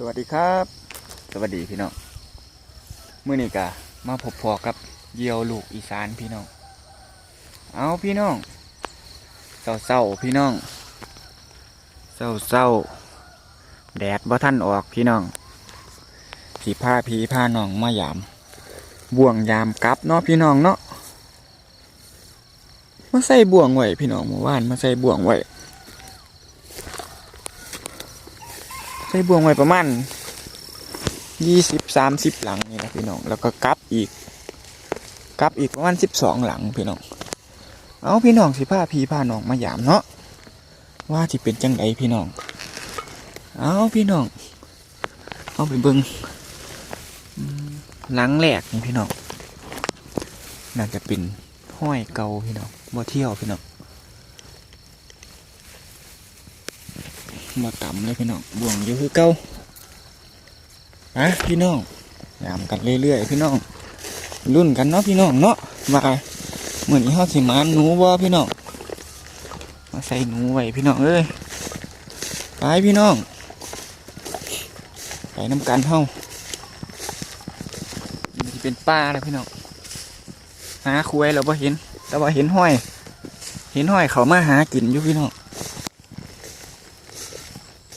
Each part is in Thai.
สวัสดีครับ สวัสดีพี่น้องเมื่อนี้กะมาพบพอกับเยี่ยวลูกอีสานพี่น้อง เอาพี่น้องเศร้าเศร้าพี่น้องเศร้าเศร้าแดดบ่ท่านออกพี่น้องสีผ้าพีผ้าน้องมายาม บ่วงยามกลับเนาะพี่น้องเนาะมาใส่บ่วงไว้พี่น้องเมื่อวานมาใส่บ่วงไว้ ส่บ่วงไว้ประมาณยี่สิบสามสิบหลังนี่นะพี่น้อง แล้วก็กลับอีกกลับอีกประมาณสิบสองหลังพี่น้อง เอาพี่น้องสิผ้าพีผ้าน้องมาหยามเนาะว่าที่เป็นจังไดพี่น้อง เอาพี่น้อง เอาไปเบิงอืมหลังแรกนี่พี่น้อง น่าจะเป็นห้อยเกาพี่น้องบ่เที่ยวพี่น้อง มาต่ำเลยพี่น้องบ่วงอยู่คือเก่าฮะพี่น้องยามกันเรื่อยๆพี่น้องรุ่นกันเนาะพี่น้องเนาะมาเหมือนอีห้อสิมานหนูบ่พี่น้องมาใส่หนูไว้พี่น้องเอ้ยไปพี่น้องไปน้ำกันเฮามันจะเป็นป้าเลยพี่น้องหาคุยเราบ่เห็นแต่ว่าเห็นห้อย เห็นห้อยเขามาหากินอยู่พี่น้อง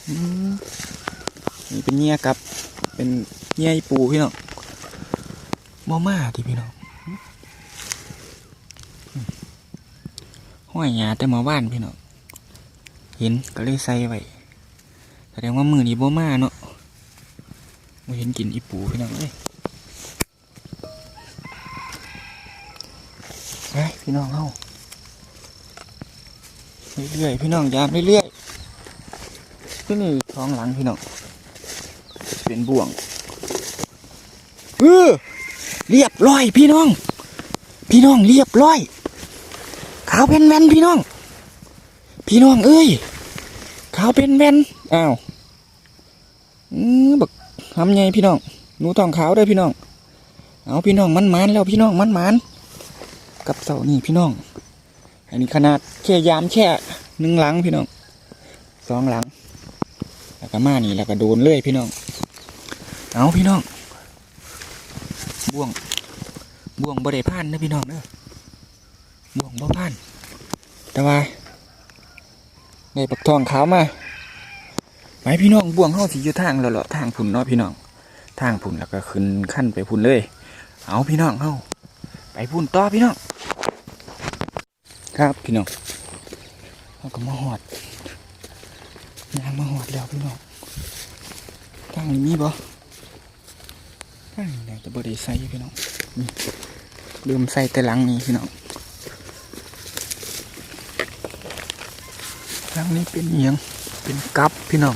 อืมนี่ เป็นเงี้ยกับ เป็นเงี้ยอีปูพี่น้องมอมาที่พี่น้องห้อยหยาแต่หมาบ้านพี่น้องเห็นก็เลยใส่ไว้แสดงว่ามือนี้บ่มาเนาะไม่เห็นกินอีปูพี่น้องเอ้ยไปพี่น้องเฮาเรื่อยๆพี่น้องยามเรื่อยๆที่นี่ท้องหลังพี่น้อง เป็นบ่วงเออเรียบร้อยพี่น้อง พี่น้องเรียบร้อย ขาวเป็นแวนพี่น้อง พี่น้องเอ้ย ขาวเป็นแวนอ้าวอือบักทำไงพี่น้องหนูทองขาวด้อพี่น้อง เอาพี่น้องมันมันแล้วพี่น้องมันมันกับเสานี่พี่น้อง อันนี้ขนาดแค่ยามแค่หนึ่งหลังพี่น้องสองหลังแล้วก็มานี่แล้วก็โดนเลยพี่น้อง เอาพี่น้อง บ่วง บ่วงบ่ได้พานนะพี่น้องเด้อบ่วงบ่พาน แต่ว่าได้ปักทองขาวมาไปพี่น้องบ่วงเฮาสิอยู่ทางแล้วเหรอทางพุ่นเนาะพี่น้อง ทางพุ่นแล้วก็ขึ้นขั้นไปพุ่นเลย เอาพี่น้องเฮาไปพุ่นต่อพี่น้อง ครับพี่น้องเฮาก็มาหอดยางมาหอดแล้วพี่น้องทางนี้มีบ่ ทางนี้น่าจะบ่ได้ใส่พี่น้องลืมใส่แต่หลังนี้พี่น้องทางนี้เป็นเอียงเป็นกับพี่น้อง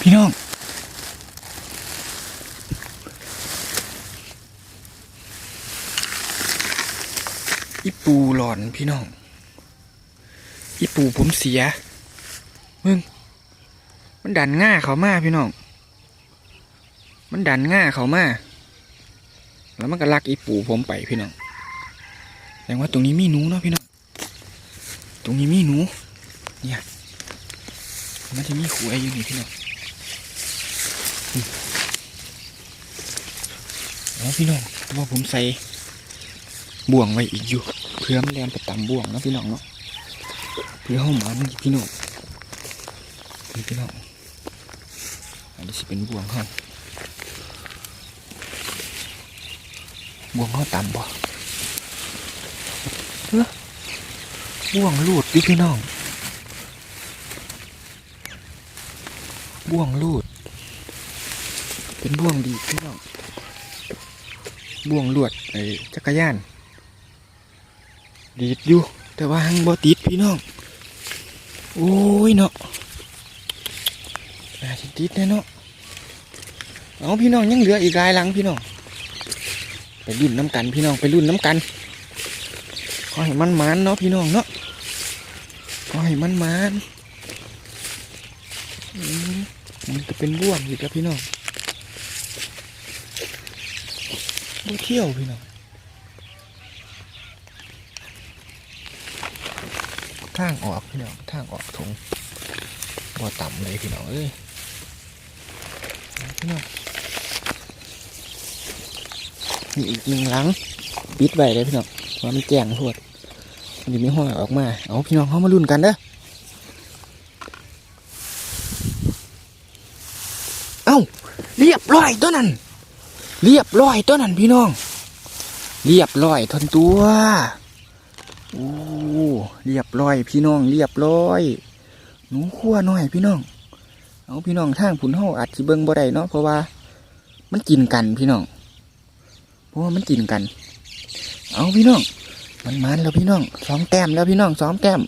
พี่น้องอีปูหลอนพี่น้องอีปูผมเสียมึง มันดันง่าเขามาพี่น้อง มันดันง่าเขามา แล้วมันก็ลักอีปูผมไปพี่น้องแสดงว่าตรงนี้มีหนูเนาะพี่น้อง ตรงนี้มีหนู เนี่ย มันจะมีขวยอยู่นี่พี่น้องอืมแล้วพี่น้องว่าผมใส่บ่วงไว้อีกอยู่ เพื่อมันแลนไปตามบ่วงนะพี่น้องเนาะเพื่อเข้าหมันพี่น้องพี่น้อง อันนี้สิเป็นบ่วงเขาบ่วงเขาตามบ่เฮ้อบ่วงลูดพี่น้องบ่วงลูด เป็นบ่วงดีพี่น้องบ่วงลวดไอ้จักรยาน ดีดอยู่แต่ว่าหังบ่ติดพี่น้อง โอ้ยเนาะ สิติดแน่เนาะเอาพี่น้องยังเหลืออีกหลายหลังพี่น้องไปรุ่นน้ำกันพี่น้องไปรุ่นน้ำกันขอให้มันมันๆเนาะพี่น้องเนาะขอให้มันมันๆมันจะเป็นบ่วงอีกแล้วพี่น้องบ่เที่ยวพี่น้องทางออกพี่น้องทางออกถุงบ่ต่ำเลยพี่น้องเอ้ย พี่น้องมีอีกหนึ่งหลังปิดไว้เลยพี่น้องว่ามันแจ้งโพดมันจะมีห้อยออกมา เอาพี่น้องเขามาลุ้นกันเด้อเอ้าเรียบร้อยตัวนั้น เรียบร้อยตัวนั้นพี่น้อง เรียบร้อยทนตัวโอ้เรียบร้อยพี่น้อง เรียบร้อย หนูขั้วหน่อยพี่น้อง เอาพี่น้องทางผุนเฮาอาจสิเบิ่งบ่ได้เนาะเพราะว่ามันกินกันพี่น้อง เพราะว่ามันกินกัน เอาพี่น้อง มันมันแล้วพี่น้องสองแต้มแล้วพี่น้องสองแต้ม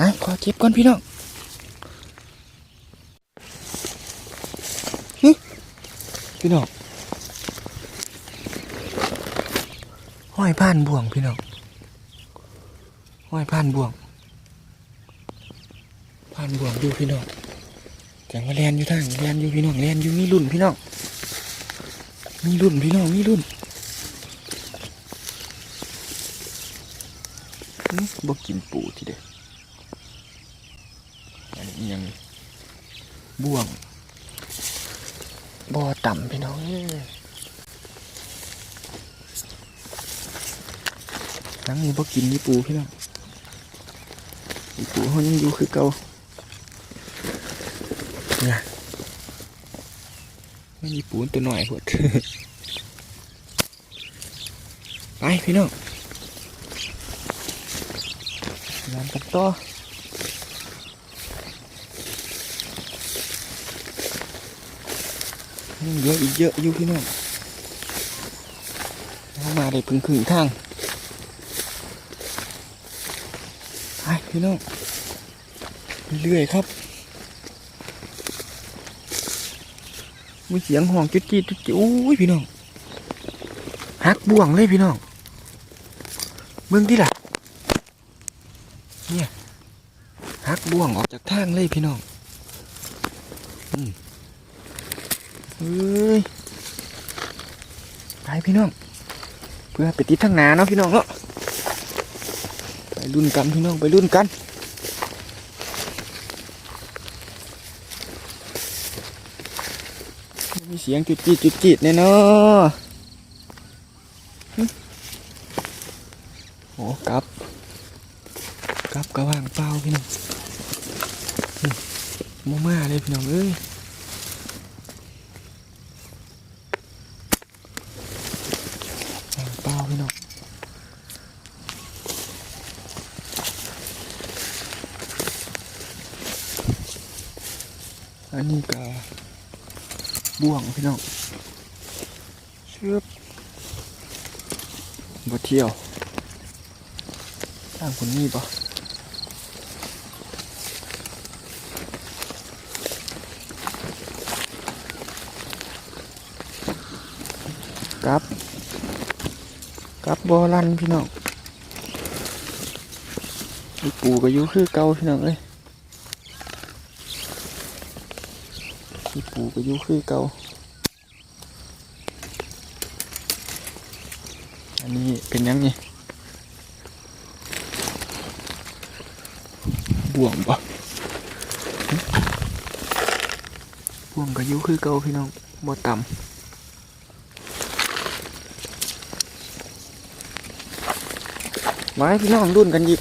ฮะขอเก็บก่อนพี่น้องพี่น้องห้อยผ่านบ่วงพี่น้องห้อยผ่านบ่วงผ่านบ่วงดูพี่น้อง จังว่าแลนอยู่ทางแลนอยู่พี่น้องแลนอยู่มีรุ่นพี่น้องมีรุ่นพี่น้องมีรุ่นบ่กินปูทีเดียวอันนี้ยังบ่วงบ่อต่ำพี่น้องเอ้ยหลังนี้บ่กินนี่ปูพี่น้องนี่ปูเขายังอยู่คือเก่าเนี่ย ไม่มีปูนตัวหน่อยพวดไปพี่น้องยามกันต่อยังเหลืออีกเยอะอยู่พี่น้องเอามาได้พึ่งครึ่งทางไปพี่น้องเรื่อยครับ มีเสียงห้องจุดจีดจุดจีดโอ้ยพี่น้องหักบ่วงเลยพี่น้องเมืองที่ล่ะเนี่ยหักบ่วงออกจากทางเลยพี่น้องอืมเฮ้ยไปพี่น้อง เพื่อไปติดทางหนาเนาะพี่น้องเนาะไปรุ่นกันพี่น้องไปรุ่นกันมี เสียงจุดจีดจุดจีดแน่เนอะโอ้กลับกลับกระว่างเปล่าพี่น้องมามาเลยพี่น้องเอ้ยเปล่าพี่น้องอันนี้ก็ บ่วงพี่น้องเชือบบ่เที่ยวทางคนนี้ปะกลับกลับบอลันพี่น้องอีปูก็อยู่คือเก่าพี่น้องเอ้ย ปูก็อยู่คือเก่าอันนี้เป็นยังไงบ่วงปะบ่วงก็อยู่คือเก่าพี่น้องบ่ต่ำไว้พี่น้องรุ่นกันหยิบ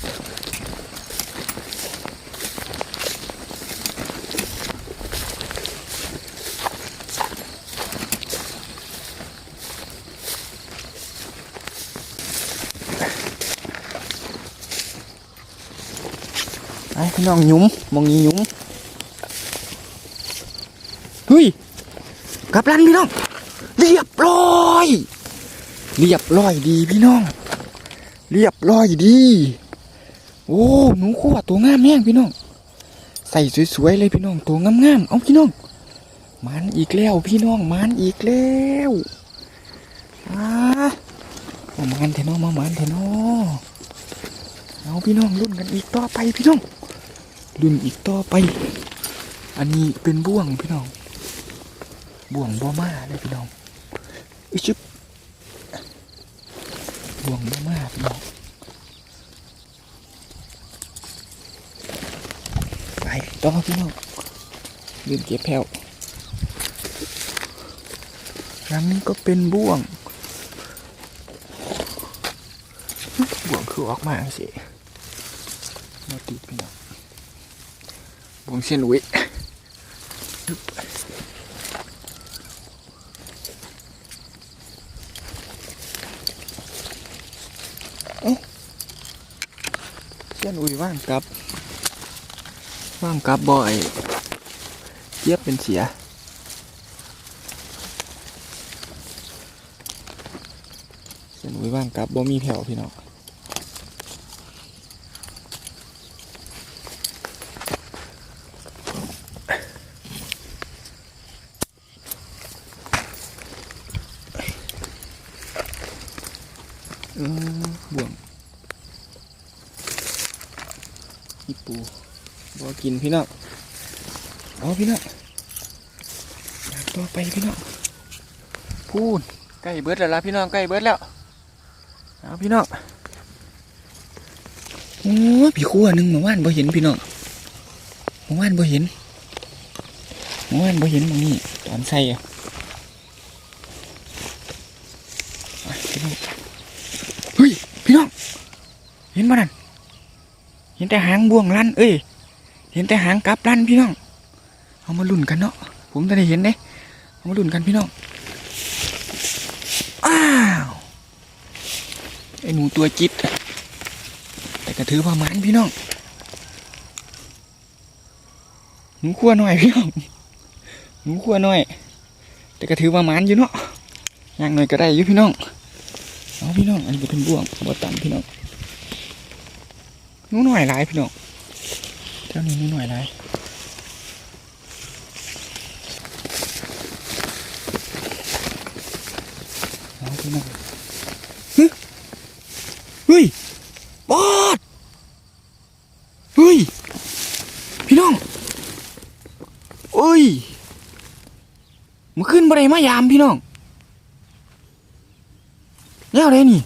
พี่น้องยุ้มมองนี้ยุมเฮ้ยกลับลันพี่น้อง เรียบร้อย เรียบร้อยดีพี่น้อง เรียบร้อยดี โอ้หนูขั้วตัวงามแม่งพี่น้อง ใส่สวยๆเลยพี่น้องตัวงามๆเอาพี่น้อง มันอีกแล้วพี่น้องมันอีกแล้วอ่ามามันเถอะน้องมามันเถอะเน้อเอาพี่น้องรุ่นกันอีกต่อไปพี่น้อง รุ่นอีกต่อไป อันนี้เป็นบ่วงพี่น้อง บ่วงบ่มาเลยพี่น้องอิชึบบ่วงบ่มาพี่น้องต่อพี่น้องลืมเก็บแผ่วรังนี้ก็เป็นบ่วง บ่วงคือออกมาสิมาติดพี่น้อง งเส้นอุ้ยเอ้าเส้นอุ้ยว่างกลับ ว่างกลับบ่อยเจี๊ยบเป็นเสียเส้นอุ้ยว่างกลับบ่มีแผ่วพี่น้อง เออบ่วงอีปูบ่ กินพี่น้องเอาพี่น้องอยากต่อไปพี่น้องพูนใกล้เบิดแล้วละพี่น้องใกล้เบิดแล้วเอาพี่น้องโอ้พี่ขั้วหนึ่งเมื่อวานบ่เห็นพี่น้องเมื่อวานบ่เห็นเมื่อวานบ่เห็นหมองนี่ตอนใส่อะพี่น้องเฮ้ยพี่น้องเห็นบ่นั่นเห็นแต่หางบ่วงลั่นเอ้ย เห็นแต่หางกลับลั่นพี่น้อง เอามาลุ่นกันเนาะ ผมจะได้เห็นเด้เอามาลุ่นกันพี่น้อง อ้าว ไอหนูตัวจิต แต่กระถือประมาณพี่น้อง หนูขั้วหน่อยพี่น้อง หนูขั้วหน่อย แต่กระถือประมาณอยู่เนาะอย่างหน่อยก็ได้อยู่พี่น้อง เอาพี่น้อง อันนี้เป็นบ่วงบ่ต่ำพี่น้องหนูหน่อยหลายพี่น้อง จ้านี้หนูหน่อยหลายเอาพี่น้องเฮ้ยเฮ้ยบอดเฮ้ย พี่น้องเอ้ยมันขึ้นบันไดมายามพี่น้องแนวไหนนี่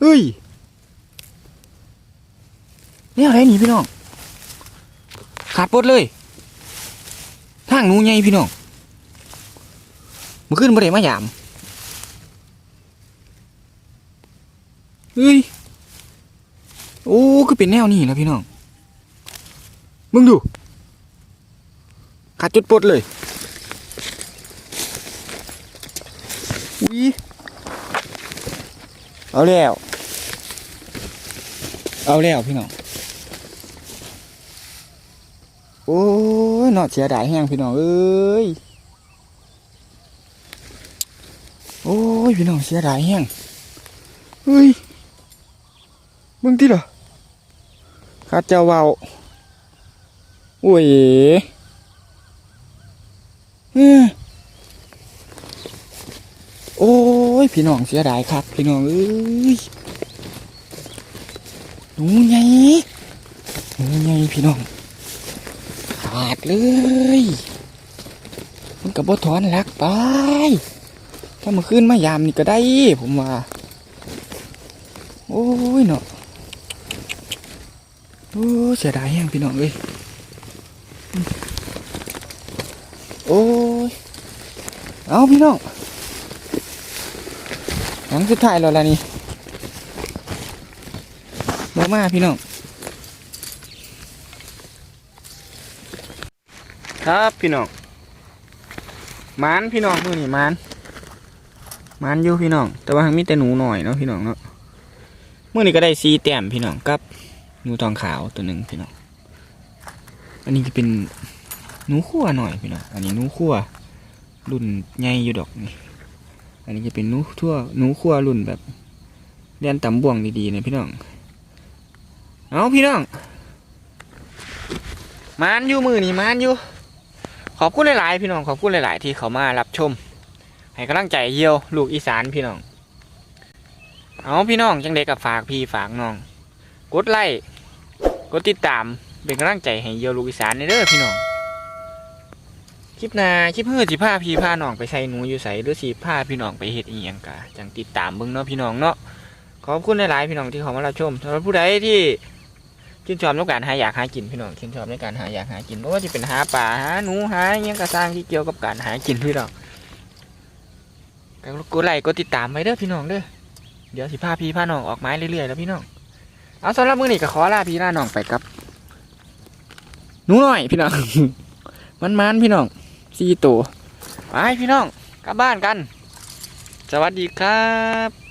เฮ้ย แนวไหนนี่พี่น้อง ขาดปดเลยทางนูใหญ่พี่น้องมาขึ้นบ่ได้มาหยามเฮ้ยโอ้คือเป็นแนวนี้แล้วพี่น้อง มึงดู ขาดจุดปดเลยอุ้ยเอาแล้ว เอาแล้วพี่น้อง โอ้ยเนอเสียดายแห้งพี่น้องเอ้ยโอ้ยพี่น้องเสียดายแห้งเฮ้ยมึงที่เหรอข้าเจ้าเบาโอ้ยเอ้ยโอ้ยพี่น้องเสียดายครับพี่น้องเอ้ยหนูไงหนูไงพี่น้อง เลย มันกับบถอนลักไป ถ้ามาขึ้นมายามนี่ก็ได้ ผมว่า โอ้ยเนาะโอ้เสียดายแห้งพี่น้องเลยโอ้ย เอาพี่น้องหลังสุดท้ายแล้วล่ะนี่มามาพี่น้อง ครับพี่น้องมานพี่น้องมือนี่มานมานอยู่พี่น้อง แต่ว่ามีแต่หนูหน่อยเนาะพี่น้องเนาะมือนี่ก็ได้ซีแต้มพี่น้องกับหนูทองขาวตัวหนึ่งพี่น้องอันนี้จะเป็นหนูขั้วหน่อยพี่น้องอันนี้หนูขั้วรุ่นใหญ่อยู่ดอกนี่อันนี้จะเป็นหนูทั่วหนูขั้วรุ่นแบบเรียนตำบ่วงดีๆนะพี่น้องเอาพี่น้องมานอยู่มือนี่มานอยู่ อบคุณหลายๆพี่น้องขอบคุณหลาย ๆ ที่เขามารับชม ให้กำลังใจเยี่ยวลูกอีสานพี่น้อง เอาพี่น้องจังเด็กกับฝากพี่ฝากน้อง กดไลค์กดติดตามเป็นกำลังใจให้เยียวลูกอีสานในเด้อพี่น้องคลิปหน้าคลิปเฮือสิพาพี่พาน้องไปใส่หนูอยู่ใส่หรือสิพาพี่น้องไปเฮ็ดอีหยังกะจังติดตามเบิ่งเนาะพี่น้องเนาะขอบคุณหลาย ๆ พี่น้องที่เขามารับชมสำหรับผู้ใดที่ ชื่นชอบในการหาอยากหากินพี่น้องชื่นชอบในการหาอยากหากินไม่ว่าจะเป็นหาปลาหาหนูหาอิหยังกระสร้างที่เกี่ยวกับการหากินพี่น้องก็กดไลค์กดติดตามไว้เด้อพี่น้องเด้อเดี๋ยวสิพาพี่พาน้องออกไม้เรื่อยๆแล้วพี่น้องเอาสำหรับมื้อนี้ก็ขอลาพี่ลาน้องไปครับหนูหน่อยพี่น้องมันๆพี่น้องสี่ตัวไปพี่น้องกลับบ้านกัน สวัสดีครับ